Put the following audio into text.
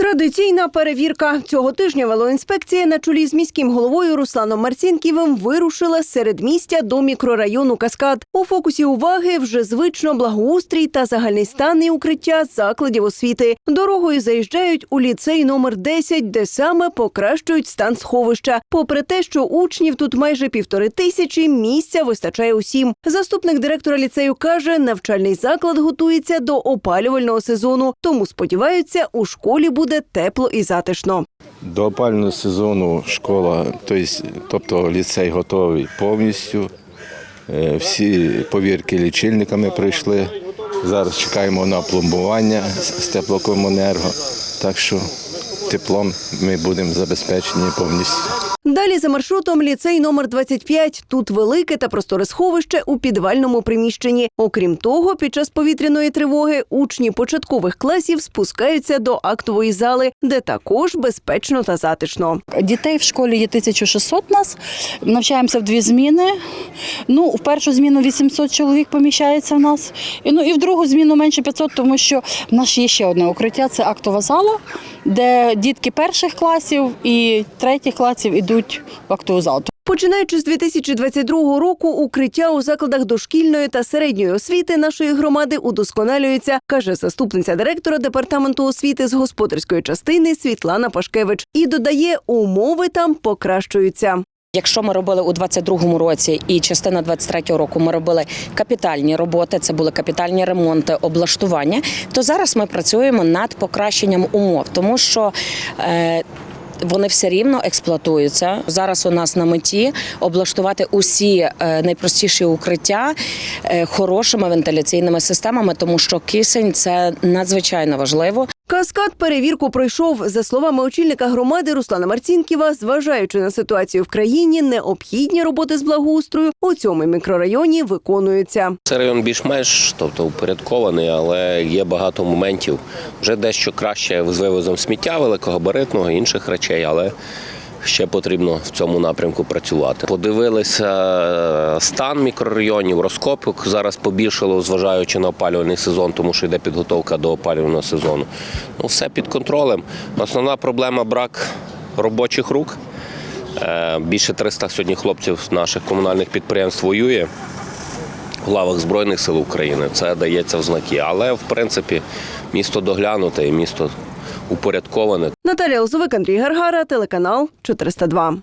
Традиційна перевірка цього тижня велоінспекція на чолі з міським головою Русланом Марцінківим вирушила з середмістя до мікрорайону Каскад. У фокусі уваги вже звично благоустрій та загальний стан і укриття закладів освіти. Дорогою заїжджають у ліцей номер 10, де саме покращують стан сховища. Попри те, що учнів тут майже півтори тисячі, місця вистачає усім. Заступник директора ліцею каже, навчальний заклад готується до опалювального сезону, тому сподіваються, у школі буде тепло і затишно. До опального сезону школа, тобто, ліцей готовий повністю. Е, Всі повірки лічильниками прийшли. Зараз чекаємо на пломбування з теплокомунерго. Так що теплом ми будемо забезпечені повністю. Далі за маршрутом ліцей номер 25. Тут велике та просторе сховище у підвальному приміщенні. Окрім того, під час повітряної тривоги учні початкових класів спускаються до актової зали, де також безпечно та затишно. Дітей в школі є 1600 нас, навчаємося в дві зміни. Ну, в першу зміну 800 чоловік поміщається в нас. І, ну, і в другу зміну менше 500, тому що в нас є ще одне укриття це актова зала, де дітки перших класів і третіх класів йдуть в актову зал. Починаючи з 2022 року, укриття у закладах дошкільної та середньої освіти нашої громади удосконалюється, каже заступниця директора департаменту освіти з господарської частини Світлана Пашкевич. І додає, умови там покращуються. Якщо ми робили у 22-му році і частина 23-го року ми робили капітальні роботи, це були капітальні ремонти, облаштування, то зараз ми працюємо над покращенням умов, тому що е, вони все рівно експлуатуються. Зараз у нас на меті облаштувати усі е, найпростіші укриття е, хорошими вентиляційними системами, тому що кисень це надзвичайно важливо. Каскад перевірку пройшов. За словами очільника громади Руслана Марцінківа, зважаючи на ситуацію в країні, необхідні роботи з благоустрою у цьому мікрорайоні виконуються. Це район більш-менш тобто упорядкований, але є багато моментів. Вже дещо краще з вивозом сміття великогабаритного інших речей, але ще потрібно в цьому напрямку працювати. Подивилися е, стан мікрорайонів, розкопок зараз побільшало, зважаючи на опалювальний сезон, тому що йде підготовка до опалювального сезону. Ну, все під контролем. Основна проблема брак робочих рук. Е, Більше 300 сьогодні хлопців наших комунальних підприємств воює в лавах Збройних сил України. Це дається в знаки. Але в принципі місто доглянуте і місто упорядковане. Наталія Лозовик, Андрій Гаргара, телеканал 402.